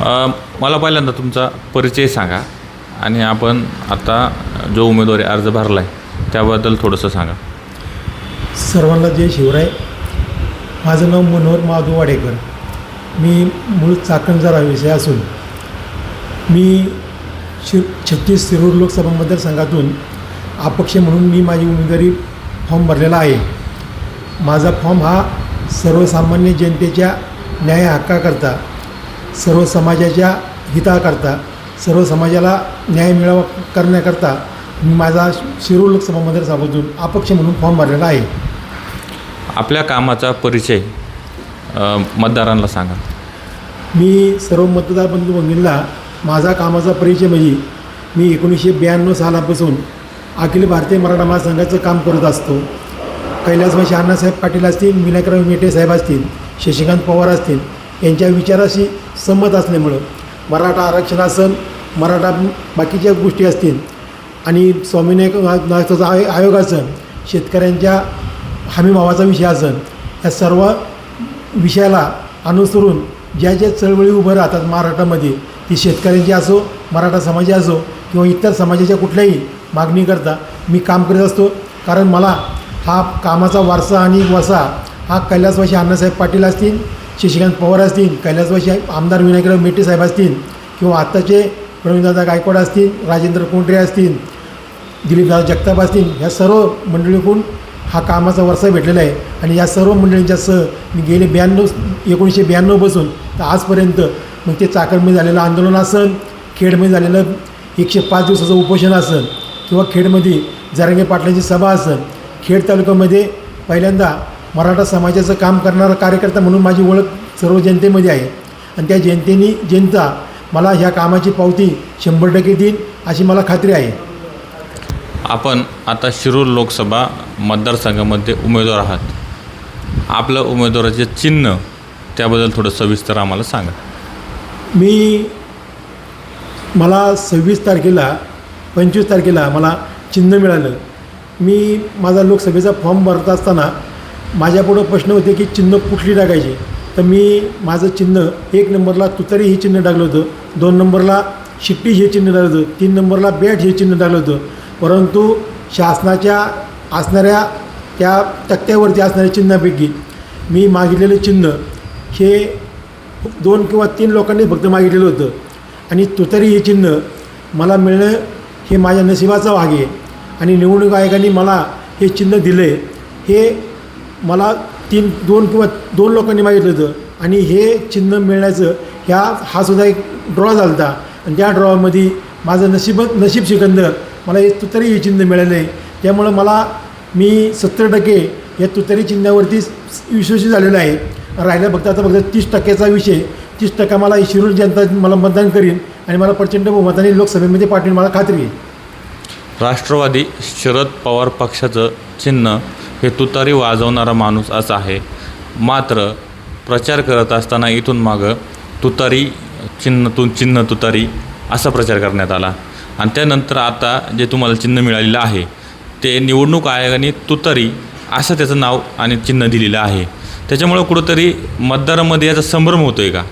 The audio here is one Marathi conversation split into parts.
मला पहिल्यांदा तुमचा परिचय सांगा आणि आपण आता जो उमेदवारी अर्ज भरला आहे त्याबद्दल थोडंसं सांगा. सर्वांना जय शिवराय. माझं नाव मनोहर माधव वाडेकर. मी मूळ चाकणचा रहिवासी असून मी शि छत्तीस शिरूर लोकसभा मतदारसंघातून अपक्ष म्हणून मी माझी उमेदवारी फॉर्म भरलेला आहे. माझा फॉर्म हा सर्वसामान्य जनतेच्या न्याय हक्काकरता सर्व समाजाच्या हिताकरता सर्व समाजाला न्याय मिळावा करण्याकरता मी माझा शिरूर लोकसभा मतदारसंघातून अपक्ष म्हणून फॉर्म भरलेला आहे. आपल्या कामाचा परिचय अ, मतदारांना सांगा. मी सर्व मतदार बंधू भगिनींना माझा कामाचा परिचय म्हणजे मी एकोणीसशे ब्याण्णव सालापासून अखिल भारतीय मराठा महासंघाचं काम करत असतो. कैलासवासी अण्णासाहेब पाटील असतील विनायकराव मेटे साहेब असतील शशिकांत पवार असतील यांच्या विचाराशी संमत असल्यामुळं मराठा आरक्षण असेल मराठा बाकीच्या गोष्टी असतील आणि स्वामीनाथाचा आय आयोग असेल शेतकऱ्यांच्या हमीभावाचा विषय असेल या सर्व विषयाला अनुसरून ज्या ज्या चळवळी उभं राहतात महाराष्ट्रामध्ये ती शेतकऱ्यांची असो मराठा समाजाची असो किंवा इतर समाजाच्या कुठल्याही मागणी करता मी काम करीत असतो. कारण मला हा कामाचा वारसा आणि वसा हा कैलासवासी अण्णासाहेब पाटील असतील शशिकांत पवार असतील कैलासवासी आमदार विनायकराव मेटे साहेब असतील किंवा आत्ताचे प्रवीणदादा गायकवाड असतील राजेंद्र कोंडरे असतील दिलीपदादा जगताप असतील ह्या सर्व मंडळीकडून हा कामाचा वर्षा भेटलेला आहे. आणि या सर्व मंडळींच्या सह मी गेले ब्याण्णव एकोणीसशे ब्याण्णवपासून तर आजपर्यंत मग ते चाकणमध्ये झालेलं आंदोलन असेल खेडमध्ये झालेलं एकशे पाच दिवसाचं उपोषण असेल किंवा खेडमध्ये जरंगे पाटलांची सभा असेल खेड तालुक्यामध्ये पहिल्यांदा मराठा समाजाचं काम करणारा कार्यकर्ता म्हणून माझी ओळख सर्व जनतेमध्ये आहे. आणि त्या जनतेने जनता मला ह्या कामाची पावती शंभर टक्के देईल अशी मला खात्री आहे. आपण आता शिरूर लोकसभा मतदारसंघामध्ये उमेदवार आहात. आपलं उमेदवाराचे चिन्ह त्याबद्दल थोडं सविस्तर आम्हाला सांगा. मी मला सव्वीस तारखेला पंचवीस तारखेला मला चिन्ह मिळालं. मी माझा लोकसभेचा फॉर्म भरत असताना माझ्यापुढं प्रश्न होते की चिन्ह कुठली टाकायची? तर मी माझं चिन्ह एक नंबरला तुतारी हे चिन्ह टाकलं होतं दोन नंबरला शिट्टी हे चिन्ह टाकलं होतं तीन नंबरला बॅट हे चिन्ह टाकलं होतं. परंतु शासनाच्या असणाऱ्या त्या तक्त्यावरती असणाऱ्या चिन्हापैकी मी मागितलेलं चिन्ह हे दोन किंवा तीन लोकांनी फक्त मागितलेलं होतं. आणि तुतारी हे चिन्ह मला मिळणं हे माझ्या नशिबाचा भाग आहे. आणि निवडणूक आयोगाने मला हे चिन्ह दिलं आहे हे मला तीन दोन किंवा दोन लोकांनी मागितलं होतं. आणि हे चिन्ह मिळण्याचं ह्या हा सुद्धा एक ड्रॉ झाला होता. आणि त्या ड्रॉमध्ये माझं नशीब नशीब शिकंदर मला हे तुतारी हे चिन्ह मिळालं आहे त्यामुळं मला मी सत्तर टक्के या तुतारी चिन्हावरती विश्वासी झालेलं आहे. राहिला फक्त आता फक्त तीस टक्क्याचा विषय. तीस टक्का मला शिरूर जनता मला मतदान करीन आणि मला प्रचंड बहुमताने लोकसभेमध्ये पाठवीन मला खात्री आहे. राष्ट्रवादी शरद पवार पक्षाचं चिन्ह हे तुतारी वाजवणारा माणूस असा आहे. मात्र प्रचार करत असताना इथून मागं तुतारी चिन्हतून चिन्ह तुतारी असा प्रचार करण्यात आला. आणि त्यानंतर आता जे तुम्हाला चिन्ह मिळालेलं आहे ते निवडणूक आयोगाने तुतारी असं त्याचं नाव आणि चिन्ह दिलेलं आहे. त्याच्यामुळं कुठंतरी मतदारामध्ये याचा संभ्रम होतो आहे का?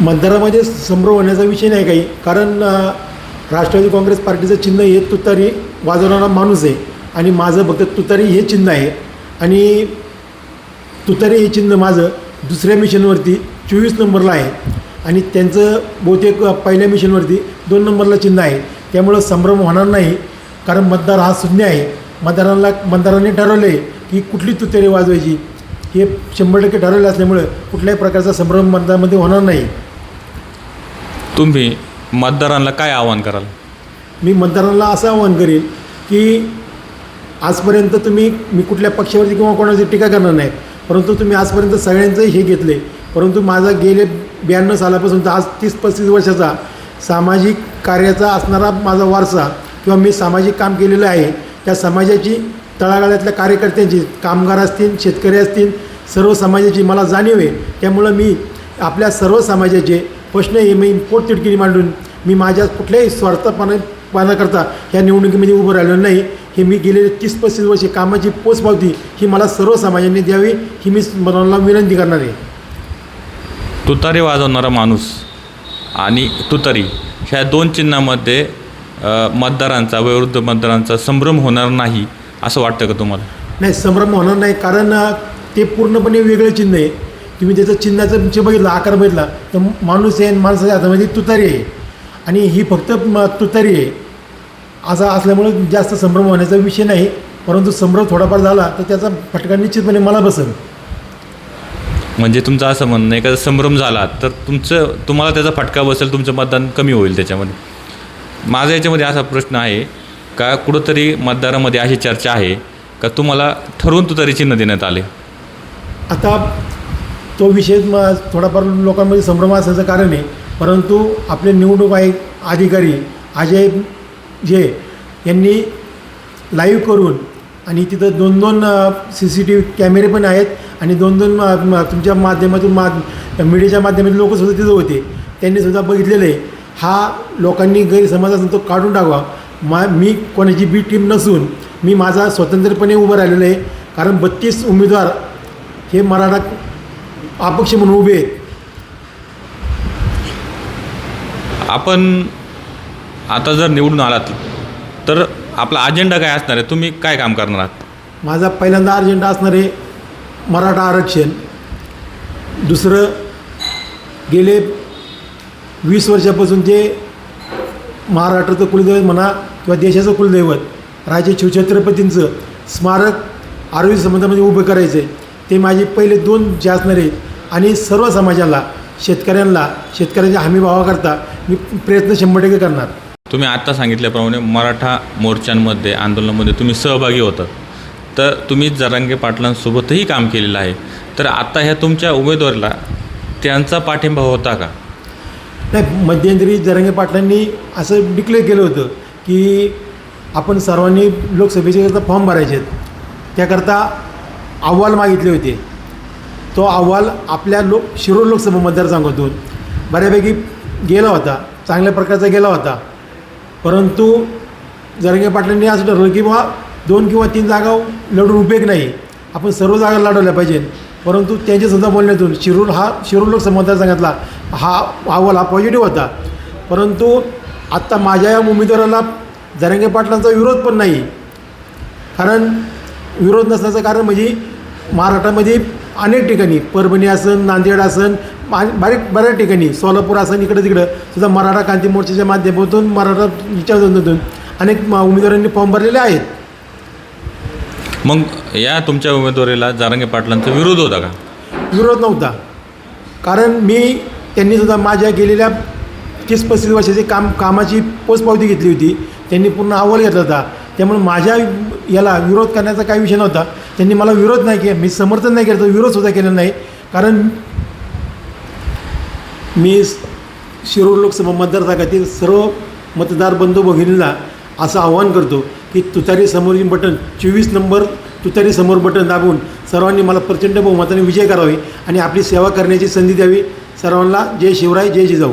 मतदारामध्ये संभ्रम होण्याचा विषय नाही काही. कारण राष्ट्रवादी काँग्रेस पार्टीचं चिन्ह हे तुतारी वाजवणारा माणूस आहे. आणि माझं फक्त तुतारी हे चिन्ह आहे. आणि तुतारी हे चिन्ह माझं दुसऱ्या मिशनवरती चोवीस नंबरला आहे. आणि त्यांचं बहुतेक पहिल्या मिशनवरती दोन नंबरला चिन्ह आहे. त्यामुळं संभ्रम होणार नाही. कारण मतदार हा शून्य आहे. मतदारांना मतदारांनी ठरवलं आहे की कुठली तुतारी वाजवायची. हे शंभर टक्के ठरवलं असल्यामुळं कुठल्याही प्रकारचा संभ्रम मतदारामध्ये होणार नाही. तुम्ही मतदारांना काय आवाहन कराल? मी मतदारांना असं आवाहन करेन की आजपर्यंत तुम्ही मी कुठल्या पक्षावरती किंवा कोणाची टीका करणार नाही. परंतु तुम्ही आजपर्यंत सगळ्यांचं हे घेतले. परंतु माझा गेले ब्याण्णव सालापासून तर आज तीस पस्तीस वर्षाचा सामाजिक कार्याचा असणारा माझा वारसा किंवा मी सामाजिक काम केलेलं आहे त्या समाजाची तळागाळातल्या कार्यकर्त्यांची कामगार असतील शेतकरी असतील सर्व समाजाची मला जाणीव आहे. त्यामुळं मी आपल्या सर्व समाजाचे प्रश्न हे मी पोटतिडकीने मांडून मी माझ्या कुठल्याही स्वार्थपणा पाहण्याकरता ह्या निवडणुकीमध्ये उभं राहिलो नाही. हे मी गेलेले तीस पस्तीस वर्षे कामाची पोचपावती ही मला सर्व समाजाने द्यावी ही मी मला विनंती करणार आहे. तुतारी वाजवणारा माणूस आणि तुतारी ह्या दोन चिन्हामध्ये मतदारांचा वयोवृद्ध मतदारांचा संभ्रम होणार नाही असं वाटतं का तुम्हाला? नाही संभ्रम होणार नाही कारण ते पूर्णपणे वेगळं चिन्ह आहे. तुम्ही त्याचं चिन्हाचं तुमचे बघितलं आकार बघितला तर माणूस आहे आणि माणसाच्या हातामध्ये तुतारी आहे. आणि ही फक्त तुतारी आहे. असा असल्यामुळे जास्त संभ्रम होण्याचा विषय नाही परंतु संभ्रम थोडाफार झाला तर त्याचा फटका निश्चितपणे मला बसेल. म्हणजे तुमचं असं म्हणणं आहे का संभ्रम झाला तर तुमचं तुम्हाला त्याचा फटका बसेल तुमचं मतदान कमी होईल त्याच्यामध्ये. माझा याच्यामध्ये असा प्रश्न आहे का कुठंतरी मतदारामध्ये अशी चर्चा आहे का तुम्हाला ठरवून तुतारी चिन्ह देण्यात आले? आता तो विषय म थोडाफार लोकांमध्ये संभ्रम असण्याचं कारण आहे परंतु आपले निवडणूक आयोग अधिकारी अजय जे यांनी लाईव्ह करून आणि तिथं दोन दोन सी सी टी व्ही कॅमेरे पण आहेत आणि दोन दोन म- तुमच्या माध्यमातून मा मीडियाच्या माध्यमातून लोकसुद्धा तिथं होते. त्यांनी सुद्धा बघितलेलं आहे. हा लोकांनी गैरसमज तो काढून टाकवा. मा मी कोणाची बी टीम नसून मी माझा स्वतंत्रपणे उभं राहिलेलं आहे. कारण बत्तीस उमेदवार हे मराठा अपक्ष म्हणून उभे आहेत. आपण आता जर निवडून आलात तर आपला अजेंडा काय असणार आहे? तुम्ही काय काम करणार आहात? माझा पहिल्यांदा अजेंडा असणार आहे मराठा आरक्षण. दुसरं गेले वीस वर्षापासून जे महाराष्ट्राचं कुलदैवत म्हणा किंवा देशाचं कुलदैवत राजे शिवछत्रपतींचं स्मारक आरोग्य संबंधामध्ये उभं करायचं आहे ते माझे पहिले दोन जे असणार आहेत आणि सर्व समाजाला शेतकऱ्यांना शेतकऱ्यांच्या हमीभावाकरता मी प्रयत्न शंभर टक्के करणार. तुम्ही आत्ता सांगितल्याप्रमाणे मराठा मोर्चांमध्ये आंदोलनामध्ये तुम्ही सहभागी होता. तर तुम्ही जरांगे पाटलांसोबतही काम केलेलं आहे. तर आता ह्या तुमच्या उमेदवाराला त्यांचा पाठिंबा होता का? नाही मध्यंतरी जरंगे पाटलांनी असं डिक्लेअर केलं होतं की आपण सर्वांनी लोकसभेचे करता फॉर्म भरायचे आहेत त्याकरता अहवाल मागितले होते. तो अहवाल आपल्या लोक शिरोड लोकसभा मतदारसंघातून बऱ्यापैकी गेला होता. चांगल्या प्रकारचा गेला होता. परंतु जरंगे पाटलांनी असं ठरवलं की बा दोन किंवा तीन जागा लढून उपयोग नाही. आपण सर्व जागा लढवल्या पाहिजे परंतु त्यांच्यासुद्धा बोलण्यातून शिरूर हा शिरूर लोकसभा मतदारसंघातला हा अहवाल हा पॉझिटिव्ह होता. परंतु आत्ता माझ्या या उमेदवाराला जरंगे पाटलांचा विरोध पण नाही. कारण विरोध नसण्याचं कारण म्हणजे महाराष्ट्रामध्ये अनेक ठिकाणी परभणी असन नांदेड असन बा- बरेच बऱ्याच ठिकाणी सोलापूर असन इकडं तिकडं सुद्धा मराठा क्रांती मोर्चाच्या माध्यमातून मराठा विचारधोरणातून अनेक म- उमेदवारांनी फॉर्म भरलेले आहेत. मग या तुमच्या उमेदवारीला जारंगे पाटलांचा विरोध होता का? विरोध नव्हता. कारण मी त्यांनी सुद्धा माझ्या गेलेल्या तीस पस्तीस वर्षाची काम कामाची पोचपावती घेतली होती. त्यांनी पूर्ण अहवाल घेतला होता. त्यामुळे माझ्या याला विरोध करण्याचा काही विषय नव्हता. त्यांनी मला विरोध नाही केला मी समर्थन नाही केलं तर विरोधसुद्धा केला नाही. कारण मी शिरूर लोकसभा मतदारसंघातील सर्व मतदार बंधू भगिनींना असं आवाहन करतो की तुतारी समोरील बटन चोवीस नंबर तुतारी समोर बटन दाबून सर्वांनी मला प्रचंड बहुमताने विजय करावे आणि आपली सेवा करण्याची संधी द्यावी. सर्वांना जय शिवराय जय जिजाऊ.